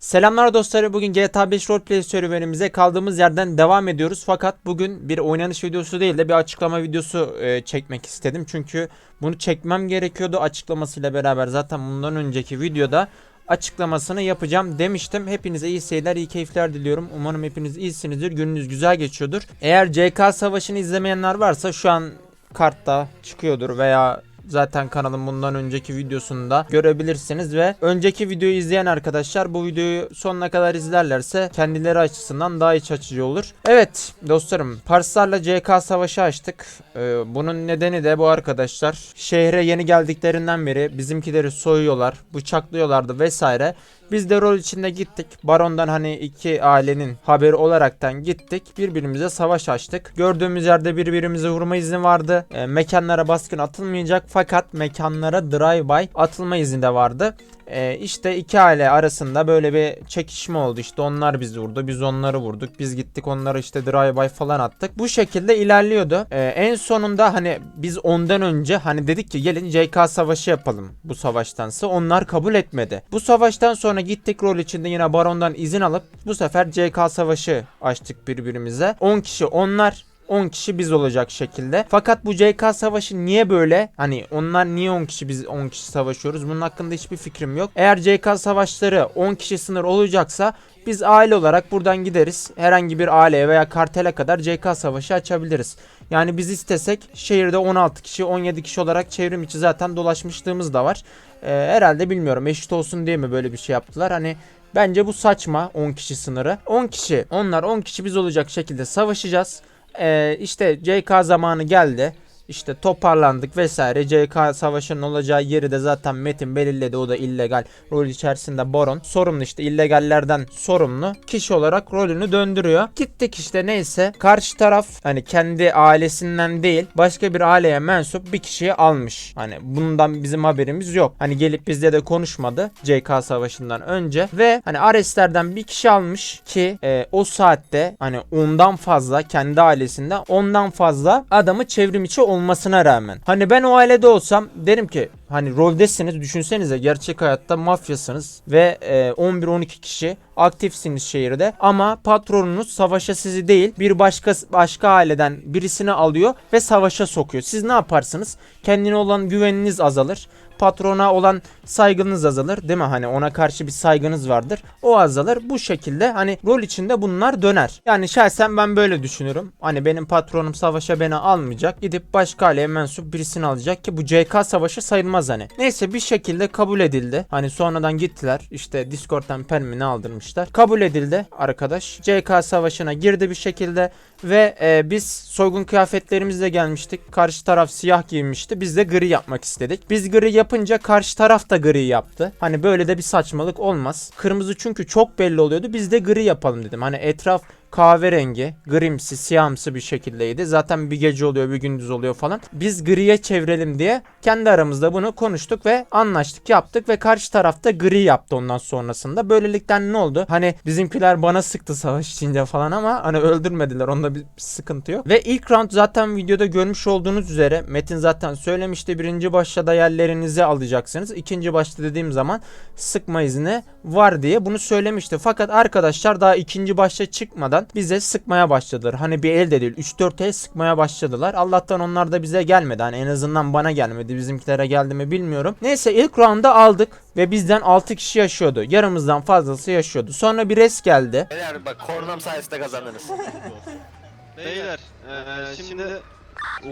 Selamlar dostları. Bugün GTA 5 roleplay serüvenimize kaldığımız yerden devam ediyoruz. Fakat bugün bir oynanış videosu değil de bir açıklama videosu e, çekmek istedim. Çünkü bunu çekmem gerekiyordu açıklamasıyla beraber. Zaten bundan önceki videoda açıklamasını yapacağım demiştim. Hepinize iyi seyirler, iyi keyifler diliyorum. Umarım hepiniz iyisinizdir. Gününüz güzel geçiyordur. Eğer CK Savaşı'nı izlemeyenler varsa şu an kartta çıkıyordur veya zaten kanalın bundan önceki videosunda görebilirsiniz ve önceki videoyu izleyen arkadaşlar bu videoyu sonuna kadar izlerlerse kendileri açısından daha iç açıcı olur. Evet dostlarım Parslarla CK savaşı açtık. Ee, bunun nedeni de bu arkadaşlar. Şehre yeni geldiklerinden beri bizimkileri soyuyorlar, bıçaklıyorlardı vesaire. Biz de rol içinde gittik. Baron'dan hani iki ailenin haberi olaraktan gittik. Birbirimize savaş açtık. Gördüğümüz yerde birbirimize vurma izni vardı. E, mekanlara baskın atılmayacak fakat mekanlara drive-by atılma izni de vardı. E, işte iki aile arasında böyle bir çekişme oldu. İşte onlar bizi vurdu. Biz onları vurduk. Biz gittik onlara işte drive-by falan attık. Bu şekilde ilerliyordu. E, en sonunda hani biz ondan önce hani dedik ki gelin CK savaşı yapalım bu savaştansa. Onlar kabul etmedi. Bu savaştan sonra gittik rol içinde yine barondan izin alıp bu sefer CK savaşı açtık birbirimize. 10 kişi onlar 10 kişi biz olacak şekilde. Fakat bu CK savaşı niye böyle? Hani onlar niye 10 kişi biz 10 kişi savaşıyoruz? Bunun hakkında hiçbir fikrim yok. Eğer CK savaşları 10 kişi sınır olacaksa biz aile olarak buradan gideriz. Herhangi bir aileye veya kartele kadar CK savaşı açabiliriz. Yani biz istesek şehirde 16 kişi 17 kişi olarak çevrim içi zaten dolaşmışlığımız da var. Ee, herhalde bilmiyorum eşit olsun diye mi böyle bir şey yaptılar. Hani bence bu saçma 10 kişi sınırı. 10 kişi onlar 10 kişi biz olacak şekilde savaşacağız. Ee, işte CK zamanı geldi. İşte toparlandık vesaire. CK savaşının olacağı yeri de zaten Metin belirledi. O da illegal. Rol içerisinde Baron. Sorumlu işte illegallerden sorumlu. Kişi olarak rolünü döndürüyor. Gittik işte neyse. Karşı taraf hani kendi ailesinden değil başka bir aileye mensup bir kişiyi almış. Hani bundan bizim haberimiz yok. Hani gelip bizle de konuşmadı. CK savaşından önce. Ve hani Areslerden bir kişi almış ki e, o saatte hani ondan fazla kendi ailesinden ondan fazla adamı çevrim içi olmasına rağmen. Hani ben o ailede olsam derim ki hani roldesiniz düşünsenize gerçek hayatta mafyasınız ve e, 11-12 kişi aktifsiniz şehirde ama patronunuz savaşa sizi değil bir başka başka aileden birisini alıyor ve savaşa sokuyor. Siz ne yaparsınız? Kendine olan güveniniz azalır patrona olan saygınız azalır değil mi? Hani ona karşı bir saygınız vardır. O azalır. Bu şekilde hani rol içinde bunlar döner. Yani şahsen ben böyle düşünürüm. Hani benim patronum savaşa beni almayacak. Gidip başka aileye mensup birisini alacak ki bu CK savaşı sayılmaz hani. Neyse bir şekilde kabul edildi. Hani sonradan gittiler. İşte Discord'dan permini aldırmışlar. Kabul edildi arkadaş. CK savaşına girdi bir şekilde ve e, biz soygun kıyafetlerimizle gelmiştik. Karşı taraf siyah giymişti. Biz de gri yapmak istedik. Biz gri yapınca karşı taraf da gri yaptı. Hani böyle de bir saçmalık olmaz. Kırmızı çünkü çok belli oluyordu. Biz de gri yapalım dedim. Hani etraf kahverengi, grimsi, siyahımsı bir şekildeydi. Zaten bir gece oluyor, bir gündüz oluyor falan. Biz griye çevirelim diye kendi aramızda bunu konuştuk ve anlaştık, yaptık ve karşı tarafta gri yaptı ondan sonrasında. Böylelikten ne oldu? Hani bizimkiler bana sıktı savaş içinde falan ama hani öldürmediler. Onda bir sıkıntı yok. Ve ilk round zaten videoda görmüş olduğunuz üzere Metin zaten söylemişti. Birinci başta da yerlerinizi alacaksınız. İkinci başta dediğim zaman sıkma izni var diye bunu söylemişti. Fakat arkadaşlar daha ikinci başta çıkmadan bize sıkmaya başladılar. Hani bir el de değil 3-4 el sıkmaya başladılar. Allah'tan onlar da bize gelmedi. Hani en azından bana gelmedi. Bizimkilere geldi mi bilmiyorum. Neyse ilk roundda aldık ve bizden 6 kişi yaşıyordu. Yarımızdan fazlası yaşıyordu. Sonra bir res geldi. Beyler bak kornam sayesinde kazandınız. Beyler, eee şimdi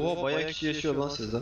Oha bayağı kişi yaşıyor lan sizde.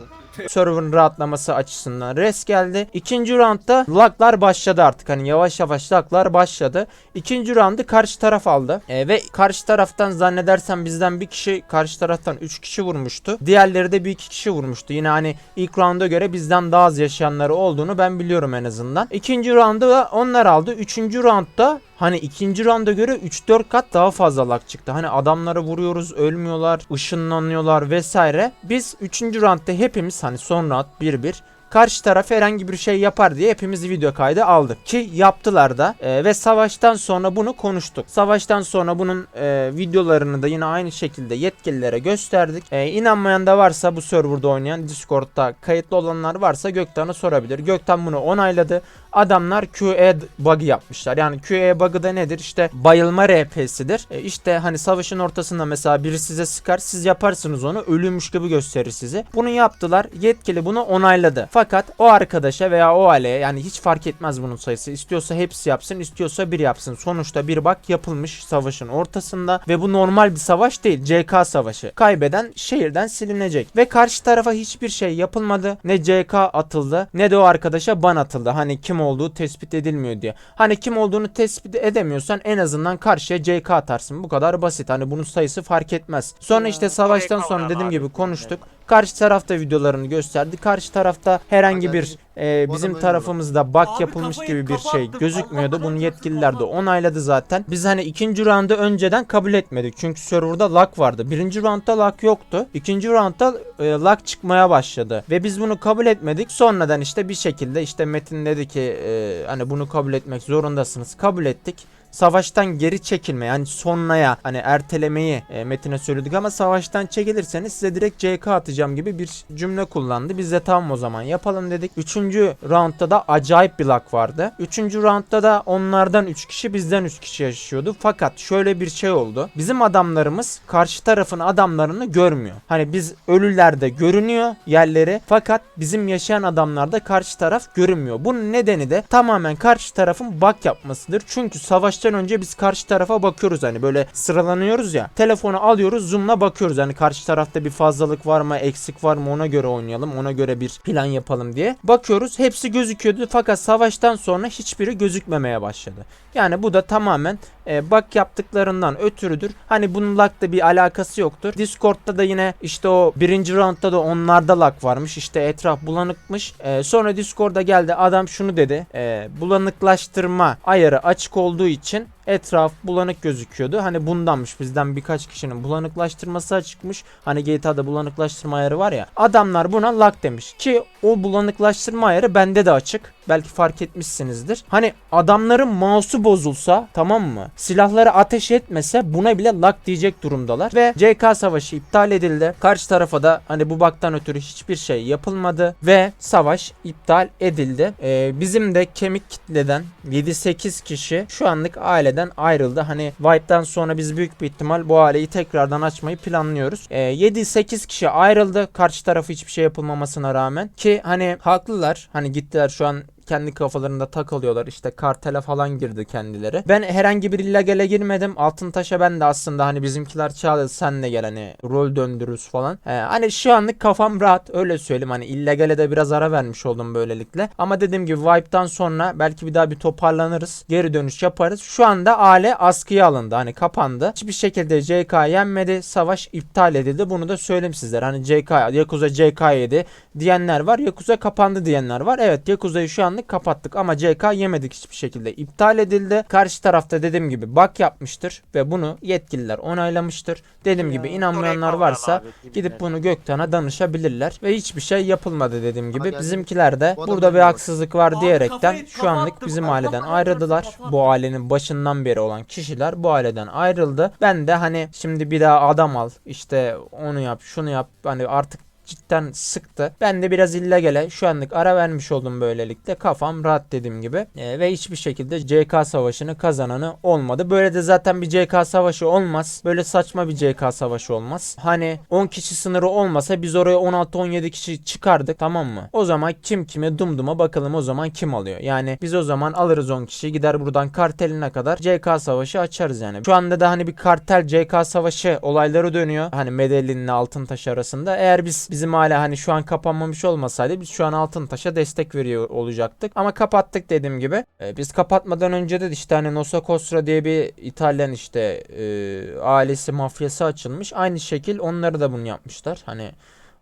server'ın rahatlaması açısından res geldi. İkinci roundda laglar başladı artık. Hani yavaş yavaş laglar başladı. İkinci roundu karşı taraf aldı. E, ve karşı taraftan zannedersem bizden bir kişi karşı taraftan 3 kişi vurmuştu. Diğerleri de bir iki kişi vurmuştu. Yine hani ilk rounda göre bizden daha az yaşayanları olduğunu ben biliyorum en azından. İkinci roundu da onlar aldı. Üçüncü roundda Hani ikinci rounda göre 3-4 kat daha fazla lag çıktı. Hani adamları vuruyoruz, ölmüyorlar, ışınlanıyorlar vesaire. Biz 3. roundda hepimiz hani son round 1-1 karşı taraf herhangi bir şey yapar diye hepimiz video kaydı aldık. Ki yaptılar da Ee, ve savaştan sonra bunu konuştuk. Savaştan sonra bunun e, videolarını da yine aynı şekilde yetkililere gösterdik. Ee, inanmayan da varsa bu serverda oynayan Discord'da kayıtlı olanlar varsa Gökten'e sorabilir. Gökten bunu onayladı. Adamlar QE bug'ı yapmışlar. Yani QE bug'ı da nedir? İşte bayılma RP'sidir. E işte hani savaşın ortasında mesela biri size sıkar. Siz yaparsınız onu. Ölüymüş gibi gösterir sizi. Bunu yaptılar. Yetkili bunu onayladı. Fakat o arkadaşa veya o aileye yani hiç fark etmez bunun sayısı. İstiyorsa hepsi yapsın, istiyorsa bir yapsın. Sonuçta bir bak yapılmış savaşın ortasında ve bu normal bir savaş değil. CK savaşı. Kaybeden şehirden silinecek. Ve karşı tarafa hiçbir şey yapılmadı. Ne CK atıldı ne de o arkadaşa ban atıldı. Hani kim olduğu tespit edilmiyor diye. Hani kim olduğunu tespit edemiyorsan en azından karşıya CK atarsın. Bu kadar basit. Hani bunun sayısı fark etmez. Sonra işte savaştan sonra dediğim gibi konuştuk. Karşı tarafta videolarını gösterdi. Karşı tarafta herhangi bir e, bizim tarafımızda Abi yapılmış gibi bir şey gözükmüyordu. Bunu yetkililer de onayladı zaten. Biz hani ikinci roundu önceden kabul etmedik. Çünkü serverda lag vardı. Birinci roundda lag yoktu. İkinci roundda e, lag çıkmaya başladı. Ve biz bunu kabul etmedik. Sonradan işte bir şekilde işte Metin dedi ki e, hani bunu kabul etmek zorundasınız. Kabul ettik savaştan geri çekilme yani sonraya hani ertelemeyi e, Metin'e söyledik ama savaştan çekilirseniz size direkt CK atacağım gibi bir cümle kullandı. Biz de tamam o zaman yapalım dedik. Üçüncü roundda da acayip bir lag vardı. Üçüncü roundda da onlardan 3 kişi bizden 3 kişi yaşıyordu. Fakat şöyle bir şey oldu. Bizim adamlarımız karşı tarafın adamlarını görmüyor. Hani biz ölülerde görünüyor yerleri fakat bizim yaşayan adamlarda karşı taraf görünmüyor. Bunun nedeni de tamamen karşı tarafın bug yapmasıdır. Çünkü savaştan önce biz karşı tarafa bakıyoruz hani böyle sıralanıyoruz ya. Telefonu alıyoruz zoom'la bakıyoruz. Hani karşı tarafta bir fazlalık var mı eksik var mı ona göre oynayalım. Ona göre bir plan yapalım diye. Bakıyoruz hepsi gözüküyordu fakat savaştan sonra hiçbiri gözükmemeye başladı. Yani bu da tamamen e, bug yaptıklarından ötürüdür. Hani bunun lag'la bir alakası yoktur. Discord'da da yine işte o birinci roundda da onlarda lag varmış. İşte etraf bulanıkmış. E, sonra Discord'a geldi adam şunu dedi. E, bulanıklaştırma ayarı açık olduğu için etraf bulanık gözüküyordu. Hani bundanmış bizden birkaç kişinin bulanıklaştırması açıkmış. Hani GTA'da bulanıklaştırma ayarı var ya. Adamlar buna lag demiş ki o bulanıklaştırma ayarı bende de açık. Belki fark etmişsinizdir. Hani adamların mouse'u bozulsa tamam mı? Silahları ateş etmese buna bile lag diyecek durumdalar. Ve CK savaşı iptal edildi. Karşı tarafa da hani bu baktan ötürü hiçbir şey yapılmadı. Ve savaş iptal edildi. Ee, bizim de kemik kitleden 7-8 kişi şu anlık aileden ayrıldı. Hani Vibe'dan sonra biz büyük bir ihtimal bu aileyi tekrardan açmayı planlıyoruz. Ee, 7-8 kişi ayrıldı. Karşı tarafı hiçbir şey yapılmamasına rağmen. Ki hani haklılar. Hani gittiler şu an kendi kafalarında takılıyorlar. İşte kartele falan girdi kendileri. Ben herhangi bir illegale girmedim. Altın taşa ben de aslında hani bizimkiler çağırdı sen de gel hani rol döndürürüz falan. Ee, hani şu anlık kafam rahat öyle söyleyeyim. Hani illegale de biraz ara vermiş oldum böylelikle. Ama dediğim gibi Vibe'dan sonra belki bir daha bir toparlanırız. Geri dönüş yaparız. Şu anda aile askıya alındı. Hani kapandı. Hiçbir şekilde CK yenmedi. Savaş iptal edildi. Bunu da söyleyeyim sizlere. Hani CK, Yakuza CK yedi diyenler var. Yakuza kapandı diyenler var. Evet Yakuza'yı şu anlık kapattık ama CK yemedik hiçbir şekilde. İptal edildi. Karşı tarafta dediğim gibi bug yapmıştır ve bunu yetkililer onaylamıştır. Dediğim gibi inanmayanlar varsa gidip bunu Gökten'e danışabilirler ve hiçbir şey yapılmadı dediğim gibi. Bizimkiler de burada bir haksızlık var Abi diyerekten şu anlık bizim aileden ayrıldılar. Bu ailenin başından beri olan kişiler bu aileden ayrıldı. Ben de hani şimdi bir daha adam al işte onu yap şunu yap hani artık cidden sıktı. Ben de biraz illegale şu anlık ara vermiş oldum böylelikle. Kafam rahat dediğim gibi. Ee, ve hiçbir şekilde CK savaşını kazananı olmadı. Böyle de zaten bir CK savaşı olmaz. Böyle saçma bir CK savaşı olmaz. Hani 10 kişi sınırı olmasa biz oraya 16-17 kişi çıkardık tamam mı? O zaman kim kime dumduma bakalım o zaman kim alıyor. Yani biz o zaman alırız 10 kişi gider buradan karteline kadar CK savaşı açarız yani. Şu anda da hani bir kartel CK savaşı olayları dönüyor. Hani Medellin'le Altıntaş arasında. Eğer biz bizim hala hani şu an kapanmamış olmasaydı biz şu an Altıntaş'a destek veriyor olacaktık. Ama kapattık dediğim gibi. Ee, biz kapatmadan önce de işte hani Nosa Nostra diye bir İtalyan işte e, ailesi mafyası açılmış. Aynı şekil onları da bunu yapmışlar. Hani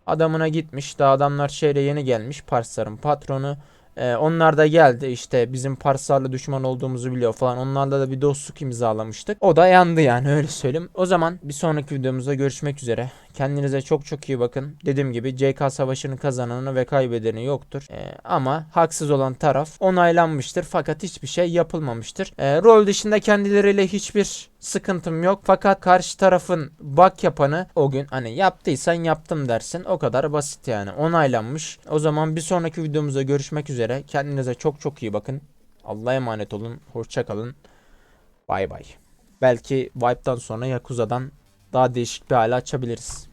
adamına gitmiş. Daha adamlar şehre yeni gelmiş. Parsların patronu. Ee, onlar da geldi işte bizim Parslarla düşman olduğumuzu biliyor falan. Onlarla da bir dostluk imzalamıştık. O da yandı yani öyle söyleyeyim. O zaman bir sonraki videomuzda görüşmek üzere. Kendinize çok çok iyi bakın. Dediğim gibi CK savaşının kazananı ve kaybedeni yoktur. Ee, ama haksız olan taraf onaylanmıştır fakat hiçbir şey yapılmamıştır. Ee, rol dışında kendileriyle hiçbir sıkıntım yok. Fakat karşı tarafın bak yapanı o gün hani yaptıysan yaptım dersin. O kadar basit yani. Onaylanmış. O zaman bir sonraki videomuzda görüşmek üzere. Kendinize çok çok iyi bakın. Allah'a emanet olun. Hoşça kalın. Bay bay. Belki Vibe'dan sonra Yakuza'dan daha değişik bir hale açabiliriz.